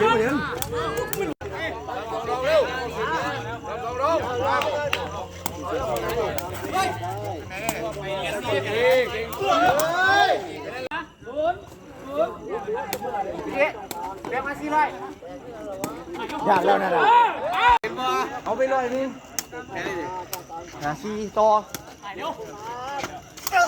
เดี๋ยวเดี๋วมาสิเลยอยากแล้วนะล่เอาไปเลยนี่หาซีต่อ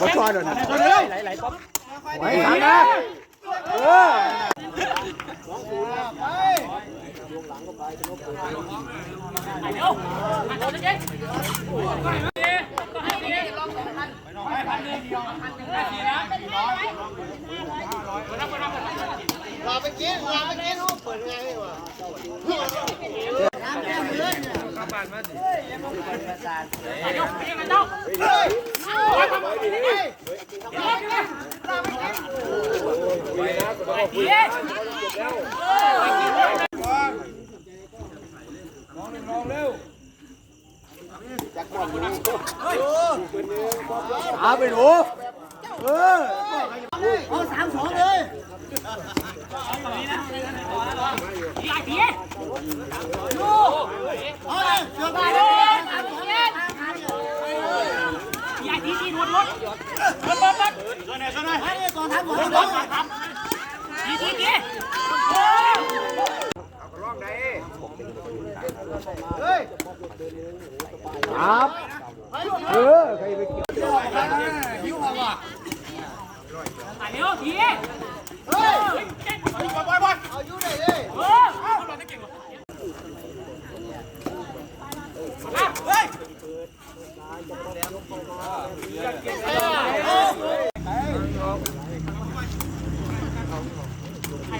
มาช่วยหน่อยนะไหลไหลป๊อปไหลนะเอ ทางนะเออเอ เอาไปหนูเออใหญ่ทีทีรถรถรถรถรถช่วยหน่อยช่วยหน่อยต่อทางหมดรถทำทีทีที ครับเออใครไปเกี่ยวเดี๋ยวทีเฮ้ยบอลบอลบอลเอาอยู่ไหนเลยเออเราจะเก่งกว่าเฮ้ย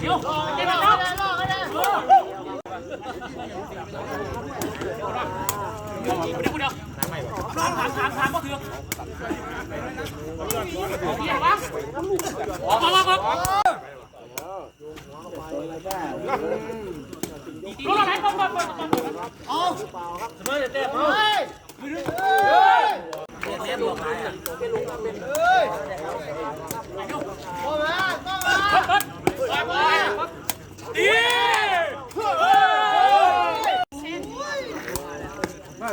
เดี๋ยวเดี๋ยวเดี๋ยวเดี๋ยวเดี๋ยวเดี๋ยวถามถามถามถามก็คือเดี๋ยววะออกออกออกรถอะไรก่อนก่อนก่อนก่อน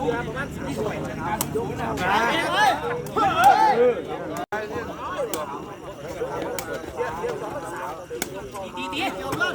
จากเวลาไอ้ปันหิวดีดีรถรถ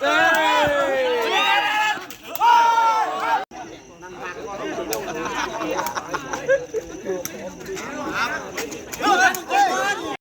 เฮ้ย